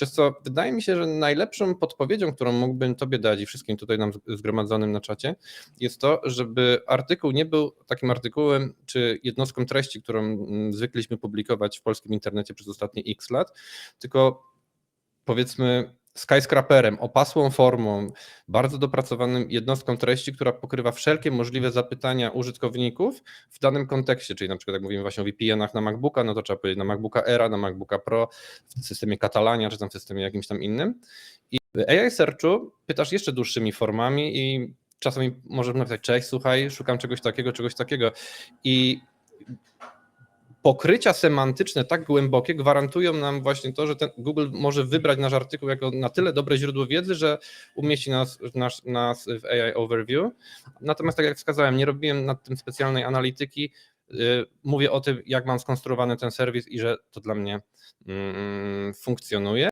Przez co wydaje mi się, że najlepszą podpowiedzią, którą mógłbym Tobie dać i wszystkim tutaj nam zgromadzonym na czacie, jest to, żeby artykuł nie był takim artykułem czy jednostką treści, którą mm, zwykliśmy publikować w polskim internecie przez ostatnie x lat, tylko powiedzmy skyscraperem, opasłą formą, bardzo dopracowanym jednostką treści, która pokrywa wszelkie możliwe zapytania użytkowników w danym kontekście, czyli na przykład jak mówimy właśnie o VPN-ach na MacBooka, no to trzeba powiedzieć na MacBooka Era, na MacBooka Pro, w systemie Catalania, czy tam w systemie jakimś tam innym. I w AI Searchu pytasz jeszcze dłuższymi formami i czasami możesz napisać, cześć, słuchaj, szukam czegoś takiego, czegoś takiego i pokrycia semantyczne tak głębokie gwarantują nam właśnie to, że Google może wybrać nasz artykuł jako na tyle dobre źródło wiedzy, że umieści nas, nas, nas w AI Overview. Natomiast tak jak wskazałem, nie robiłem nad tym specjalnej analityki. Yy, Mówię o tym, jak mam skonstruowany ten serwis i że to dla mnie mm, funkcjonuje.